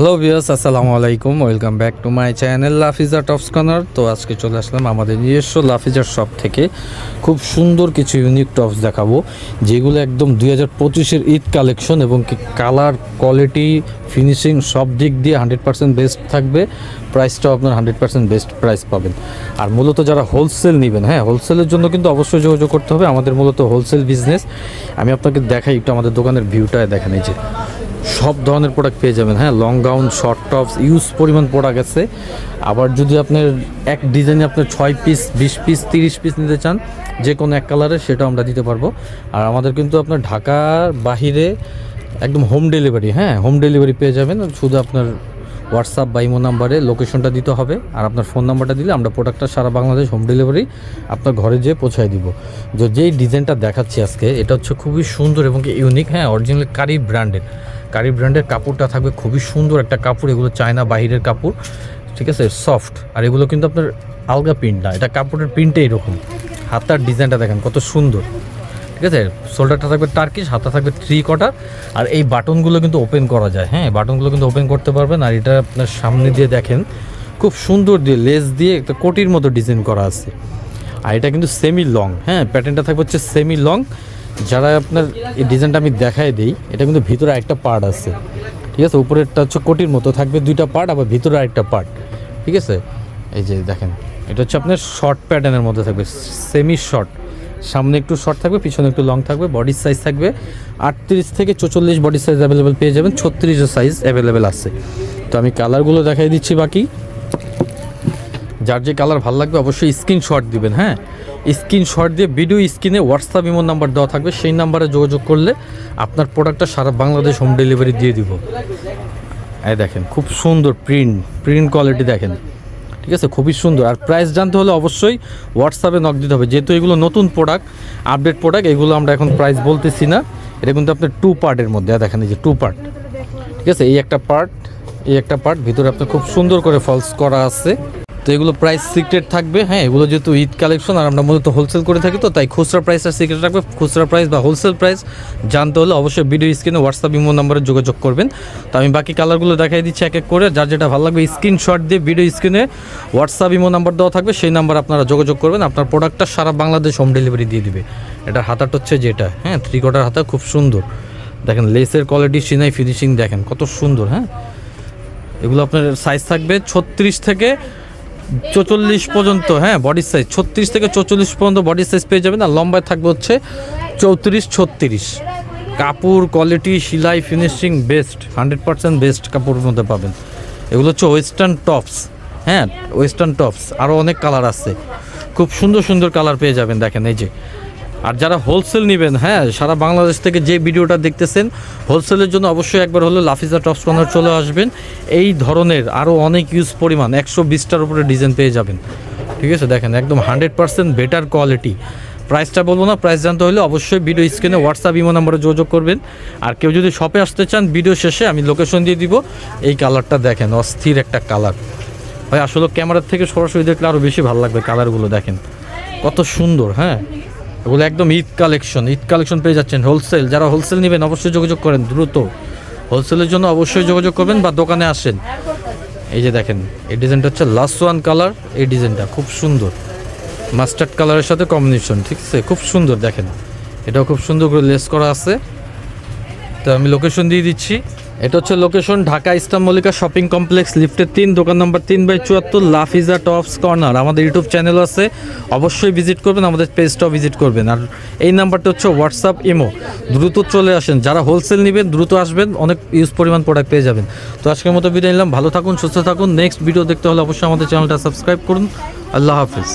Hello viewers আসসালামু আলাইকুম। Welcome back to my channel Lafiza tops corner তো আজকে চলে আসলাম আমাদের নিজস্ব লাফিজার শপ থেকে খুব সুন্দর কিছু ইউনিক টপস দেখাবো, যেগুলো একদম দুই হাজার পঁচিশের ঈদ কালেকশন এবং কালার কোয়ালিটি ফিনিশিং সব দিক দিয়ে হান্ড্রেড পার্সেন্ট বেস্ট থাকবে। প্রাইসটাও আপনার হান্ড্রেড পার্সেন্ট বেস্ট প্রাইস পাবেন। আর মূলত যারা হোলসেল নেবেন হ্যাঁ হোলসেলের জন্য কিন্তু অবশ্যই যোগাযোগ করতে হবে। আমাদের মূলত হোলসেল বিজনেস আমি আপনাকে দেখাই একটু আমাদের দোকানের ভিউটা দেখেন এই যে। সব ধরনের প্রোডাক্ট পেয়ে যাবেন। হ্যাঁ long gown short tops use পরিমাণ প্রোডাক্ট আছে। আবার যদি আপনার এক ডিজাইনে আপনার ছয় পিস বিশ পিস তিরিশ পিস নিতে চান, যে কোনো এক কালারের সেটাও আমরা দিতে পারব। আর আমাদের কিন্তু আপনার ঢাকার বাহিরে একদম হোম ডেলিভারি হ্যাঁ হোম ডেলিভারি পেয়ে যাবেন। শুধু আপনার হোয়াটসঅ্যাপ বা ইমো নাম্বারে লোকেশনটা দিতে হবে। আর আপনার ফোন নাম্বারটা দিলে আমরা প্রোডাক্টটা সারা বাংলাদেশ হোম ডেলিভারি আপনার ঘরে যেয়ে পৌঁছায় দিব। তো যেই ডিজাইনটা দেখাচ্ছি আজকে, এটা হচ্ছে খুবই সুন্দর এবং ইউনিক হ্যাঁ অরিজিনাল কারি ব্র্যান্ডের কারি ব্র্যান্ডের কাপড়টা থাকবে খুবই সুন্দর একটা কাপড়, এগুলো চায়না বাহিরের কাপড়, ঠিক আছে? সফট আর এগুলো কিন্তু আপনার আলগা প্রিন্ট না, এটা কাপড়ের প্রিন্টে এরকম হাতার ডিজাইনটা দেখেন কত সুন্দর, ঠিক আছে? শোল্ডারটা থাকবে টার্কিশ হাতা থাকবে থ্রি কটার আর এই বাটনগুলো কিন্তু ওপেন করা যায় হ্যাঁ? বাটনগুলো কিন্তু ওপেন করতে পারবেন, আর এটা আপনার সামনে দিয়ে দেখেন, খুব সুন্দর দিয়ে লেস দিয়ে একটা কোটির মতো ডিজাইন করা আছে। আর এটা কিন্তু সেমি লং হ্যাঁ? প্যাটার্নটা থাকবে হচ্ছে সেমি লং যারা আপনার এই ডিজাইনটা আমি দেখাই দিই, এটা কিন্তু ভিতরে একটা পার্ট আছে। ঠিক আছে? উপরেরটা হচ্ছে কোটির মতো, থাকবে দুইটা পার্ট আবার ভিতরে আরেকটা পার্ট ঠিক আছে? এই যে দেখেন, এটা হচ্ছে আপনার শর্ট প্যাটার্নের মধ্যে থাকবে সেমি শর্ট সামনে একটু শর্ট থাকবে, পিছনে একটু লং থাকবে বডি সাইজ থাকবে। আটত্রিশ থেকে চৌচল্লিশ বডি সাইজ অ্যাভেলেবেল পেয়ে যাবেন ছত্রিশও সাইজ অ্যাভেলেবেল আছে। তো আমি কালারগুলো দেখাই দিচ্ছি বাকি। যার যে কালার ভালো লাগবে, অবশ্যই স্ক্রিনশট দিবেন হ্যাঁ? স্ক্রিনশট দিয়ে ভিডিও স্ক্রিনে হোয়াটসঅ্যাপ ইমো নাম্বার দেওয়া থাকবে। সেই নাম্বারে যোগাযোগ করলে আপনার প্রোডাক্টটা সারা বাংলাদেশ হোম ডেলিভারি দিয়ে দিব। এই দেখেন, খুব সুন্দর প্রিন্ট প্রিন্ট কোয়ালিটি দেখেন। ঠিক আছে? খুবই সুন্দর। আর প্রাইস জানতে হলে অবশ্যই হোয়াটসঅ্যাপে নক দিতে হবে। যেহেতু এগুলো নতুন প্রোডাক্ট আপডেট প্রোডাক্ট এগুলো আমরা এখন প্রাইস বলতেছি না। এটা কিন্তু আপনার টু পার্টের মধ্যে। দেখেন, এই যে টু পার্ট ঠিক আছে? এই একটা পার্ট এই একটা পার্ট ভিতরে আপনার খুব সুন্দর করে ফলস করা আছে। তো এগুলো প্রাইস সিক্রেট থাকবে হ্যাঁ এগুলো যেহেতু ঈদ কালেকশন আর আমরা মূলত হোলসেল করে থাকি তো, তাই খুচরা প্রাইসটা সিক্রেট রাখবে। খুচরা প্রাইস বা হোলসেল প্রাইস জানতে হলে অবশ্যই ভিডিও স্ক্রিনে হোয়াটসঅ্যাপ ইমো নাম্বারে যোগাযোগ করবেন। তো আমি বাকি কালারগুলো দেখাই দিচ্ছি এক এক করে, যার যেটা ভালো লাগবে স্ক্রিনশট দিয়ে ভিডিও স্ক্রিনে হোয়াটসঅ্যাপ ইমো নাম্বার দেওয়া থাকবে, সেই নাম্বার আপনারা যোগাযোগ করবেন। আপনার প্রোডাক্টটা সারা বাংলাদেশ হোম ডেলিভারি দিয়ে দিবে। এটার হাতাটা হচ্ছে যেটা হ্যাঁ থ্রি কোটার হাতা খুব সুন্দর। দেখেন লেসের কোয়ালিটি সিনাই ফিনিশিং দেখেন, কত সুন্দর হ্যাঁ। এগুলো আপনার সাইজ থাকবে ছত্রিশ থেকে চৌচল্লিশ পর্যন্ত হ্যাঁ বডি সাইজ ছত্রিশ থেকে চৌচল্লিশ পর্যন্ত বডি সাইজ পেয়ে যাবেন। আর লম্বায় থাকবে হচ্ছে চৌত্রিশ, ছত্রিশ। কাপড় কোয়ালিটি সিলাই finishing best hundred percent best কাপড়ের মধ্যে পাবেন। এগুলো হচ্ছে ওয়েস্টার্ন টপস হ্যাঁ ওয়েস্টার্ন টপস আরও অনেক কালার আছে। খুব সুন্দর সুন্দর কালার পেয়ে যাবেন, দেখেন, এই যে। আর যারা হোলসেল নেবেন হ্যাঁ সারা বাংলাদেশ থেকে যে ভিডিওটা দেখতেছেন হোলসেলের জন্য অবশ্যই একবার হলো লাফিজা টপস কর্নার চলে আসবেন। এই ধরনের আরও অনেক ইউজ পরিমাণ, একশো বিশটার উপরে ডিজাইন পেয়ে যাবেন। ঠিক আছে, দেখেন, একদম হান্ড্রেড পার্সেন্ট বেটার কোয়ালিটি প্রাইসটা বলব না প্রাইস জানতে হলে অবশ্যই ভিডিও স্ক্রিনে হোয়াটসঅ্যাপ ইমো নাম্বারে যোগাযোগ করবেন। আর কেউ যদি শপে আসতে চান ভিডিও শেষে আমি লোকেশন দিয়ে দিব। এই কালারটা দেখেন, অস্থির একটা কালার ভাই, আসলে ক্যামেরার থেকে সরাসরি দেখলে আরও বেশি ভালো লাগবে কালারগুলো দেখেন। কত সুন্দর হ্যাঁ। এগুলো একদম ঈদ কালেকশন ঈদ কালেকশন পেয়ে যাচ্ছেন হোলসেল যারা হোলসেল নেবেন, অবশ্যই যোগাযোগ করেন দ্রুত। হোলসেলের জন্য অবশ্যই যোগাযোগ করবেন বা দোকানে আসেন। এই যে দেখেন, এই ডিজাইনটা হচ্ছে লাস্ট ওয়ান কালার এই ডিজাইনটা খুব সুন্দর। মাস্টার্ড কালারের সাথে কম্বিনেশন ঠিক আছে? খুব সুন্দর, দেখেন। এটাও খুব সুন্দর করে লেস করা আছে। তো আমি লোকেশন দিয়ে দিচ্ছি। এটা হচ্ছে লোকেশন ঢাকা ইস্টাম মল্লিকা শপিং কমপ্লেক্স লিফটের তিন, দোকান নম্বর তিন বাই চুয়াত্তর লাফিজা টপস কর্নার আমাদের ইউটিউব চ্যানেল আছে, অবশ্যই ভিজিট করবেন, আমাদের পেজটাও ভিজিট করবেন। আর এই নাম্বারটা হচ্ছে হোয়াটসঅ্যাপ ইমো দ্রুত চলে আসেন, যারা হোলসেল নেবেন, দ্রুত আসবেন, অনেক ইউজ পরিমাণ প্রোডাক্ট পেয়ে যাবেন। তো আজকের মতো ভিডিও নিলাম, ভালো থাকুন, সুস্থ থাকুন। নেক্সট ভিডিও দেখতে হলে অবশ্যই আমাদের চ্যানেলটা সাবস্ক্রাইব করুন। আল্লাহ হাফিজ।